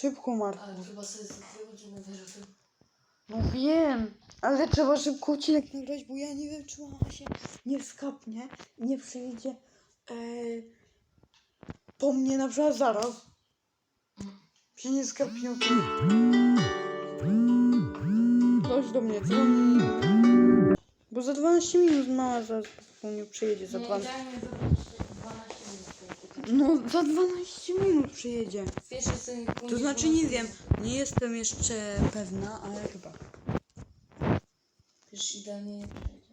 Szybko, Marku. Ale chyba sobie za dwie godziny wyrzucił. No wiem, ale trzeba szybko odcinek nagrać, bo ja nie wiem, czy mama się nie skapnie i nie przyjdzie e, po mnie na przykład zaraz. Się nie skapnie. Ktoś do mnie dzwoni. Bo za 12 minut mama zaraz po mnie przyjedzie. Za Nie, 12, idealnie za 12 minut. No, za 12 minut przyjedzie. W pierwszej scenie To znaczy nie wiem, nie jestem jeszcze pewna, ale chyba. Już idealnie nie przejdzie.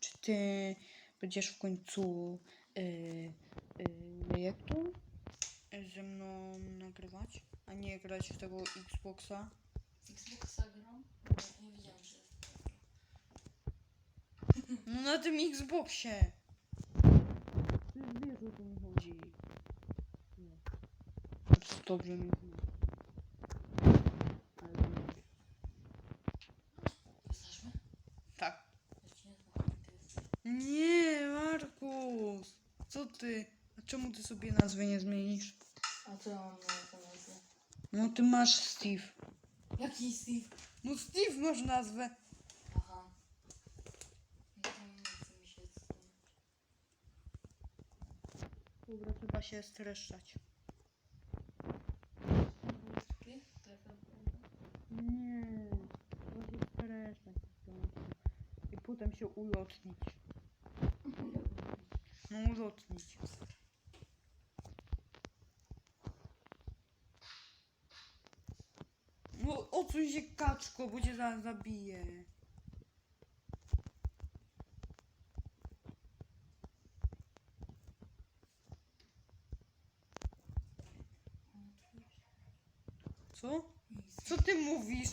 Czy ty będziesz w końcu yy, yy, jak to? Ze mną nagrywać, a nie grać w tego Xboxa? Xboxa gram? Nie widziałem, że. No na tym Xboxie! Ty wiesz o co mi chodzi. Nie. Dobrze mi. Znasz mnie? Tak. Nie, Markus! Co ty? A czemu ty sobie nazwy nie zmienisz? A co ja mam na to? No ty masz Steve. Jaki Steve? No Steve masz nazwę. Aha. To nie mi się zastanawiać. Dobra, trzeba się streszczać. Tak. Nie, trzeba się streszczać po prostu. I potem się ulotnić. No ulotnić. No odsuń się kaczko, bo cię zaraz zabiję. Co? Co ty mówisz?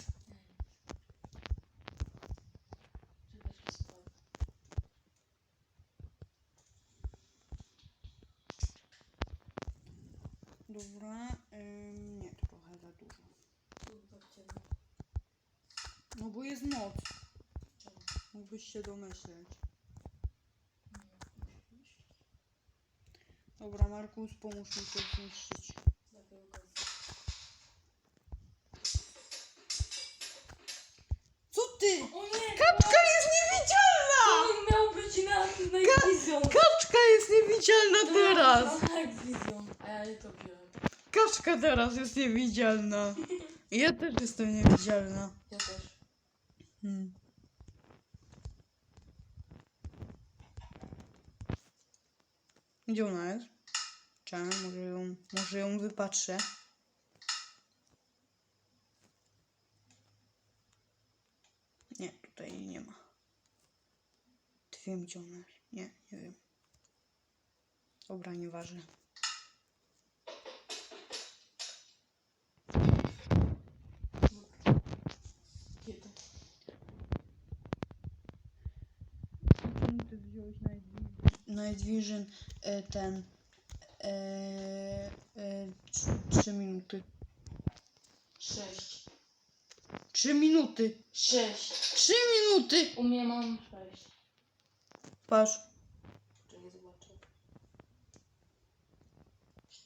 Dobra, ym, nie, trochę za dużo. Tu tak ciemno. No bo jest noc. Mógłbyś się domyśleć. Dobra, Markus, pomóż mi to zniszczyć. Co ty? O nie! Kaczka jest niewidzialna! On miał być na Vision! Kaczka jest niewidzialna teraz! A ja nie to. Kaczka teraz jest niewidzialna. Ja też jestem niewidzialna. Ja też. Hmm. Gdzie ona jest? Czemu? Może ją, może ją wypatrzę. Nie, tutaj nie ma. Ty wiem, gdzie ona jest. Nie, nie wiem. Dobra, nieważne. Kiedy? Czemu wziąłeś Night Vision? Night Vision ten e, e, tr- trzy minuty. Sześć. Trzy minuty! Sześć. Trzy minuty! U mnie mam sześć. Patrz. Czekaj, zobaczę.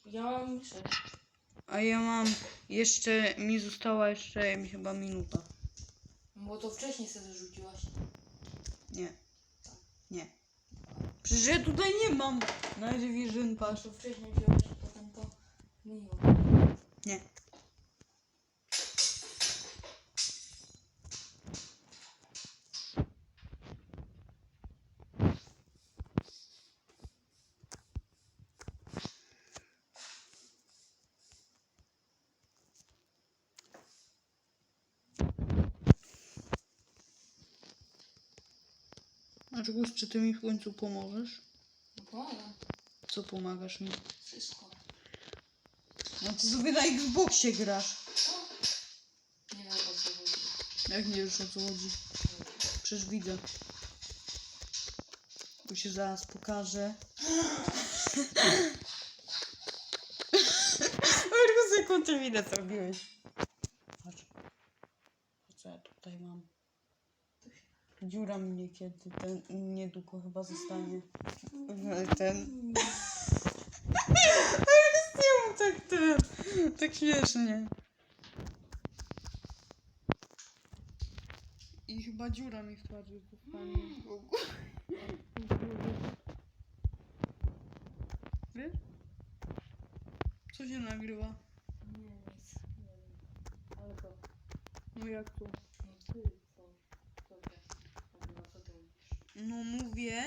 Ja mam sześć. A ja mam jeszcze, mi została jeszcze mi chyba minuta. Bo to wcześniej sobie rzuciłaś. Nie. Nie. Przecież ja tutaj nie mam Night Vision, A patrz. to wcześniej wziąłeś, potem to zmieniło. Nie. Dlaczego, czy ty mi w końcu pomożesz? No pomagam. Co pomagasz mi? Wszystko. No ty sobie na Xboxie grasz. Nie wiem o co chodzi. Jak nie wiesz o co chodzi? Przecież widzę. Tu się zaraz pokażę. Markus, jaką ty minę zrobiłeś? Patrz. tutaj mam. Dziura mi niekiedy, ten niedługo chyba zostanie. Ale ten... Ale z tak ten, tak śmiesznie. I chyba dziura mi w twarzy zostanie. Wiesz? Co się nagrywa? Nie, nic. Nie wiem. Ale to. No jak to? No ty co? Dobra. Dobra, co ty mówisz? No mówię,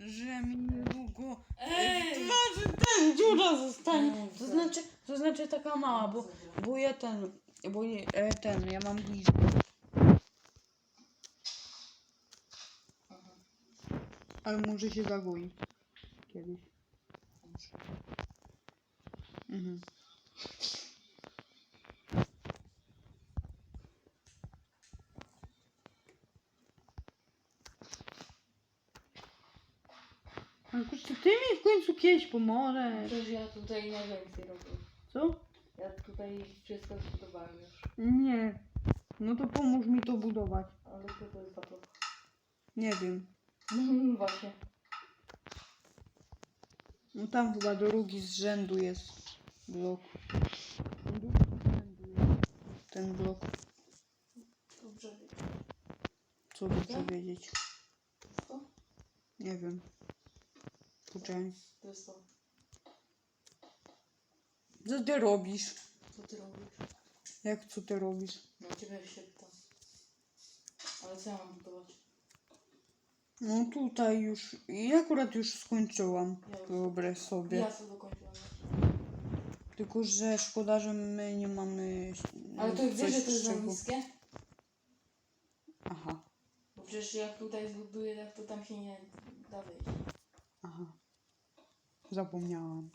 że mi niedługo Ej! twarzy ten dziura zostanie. To tak. znaczy, to znaczy taka mała, bo, bo ja ten, bo je, e, ten, ja mam bliżej. Ale może się zagoi. Kiedyś. Mhm. Ale kurczę, ty kiedyś pomożesz. Przecież ja tutaj najwięcej robię. Co? Ja tutaj wszystko zbudowałem już. Nie. No to pomóż mi to budować. Ale to to jest bardzo. Nie wiem. Właśnie. No tam chyba drugi z rzędu jest blok. Drugi z rzędu jest ten blok. Dobrze. Co dobrze wiedzieć? Co? Nie wiem. Poczekaj. To jest to. Co ty robisz? Co ty robisz? Jak co ty robisz? No ciebie się pytam. Ale co ja mam budować? No tutaj już. Ja akurat już skończyłam. Ja już- Wyobraź sobie. Ja co dokończyłam. Tylko, że szkoda, że my nie mamy. Ale to wiesz, że to jest za czego- niskie? Aha, Bo przecież jak tutaj zbuduję, tak to tam się nie da wyjść. Zapomniałam.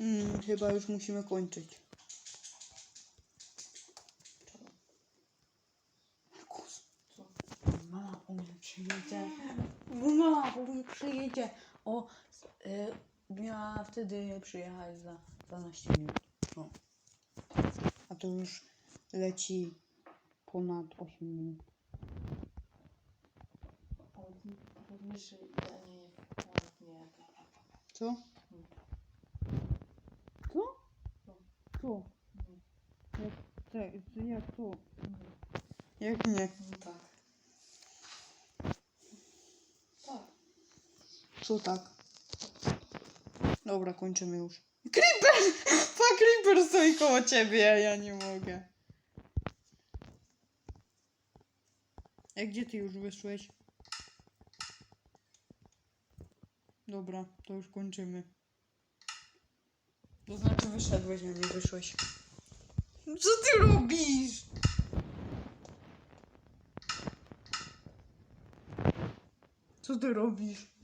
Mm, chyba już musimy kończyć. Markus. Mama po mnie przyjedzie. Mama po mnie przyjedzie. O, y, miała wtedy przyjechać za 12 minut. No. A to już leci ponad 8 minut. Ale ty że ja nie, nie, nawet nie jadę. Co? Co? Co? Nie. Jak, te, jak to? Nie. Jak nie? No tak. Tak. Co tak? Dobra, kończymy już. Creeper! Pa, Creeper stoi koło ciebie, a ja nie mogę. A gdzie ty już wyszłeś? Dobra, to już kończymy. To znaczy wyszedłeś, a nie wyszłeś. Co ty robisz? Co ty robisz?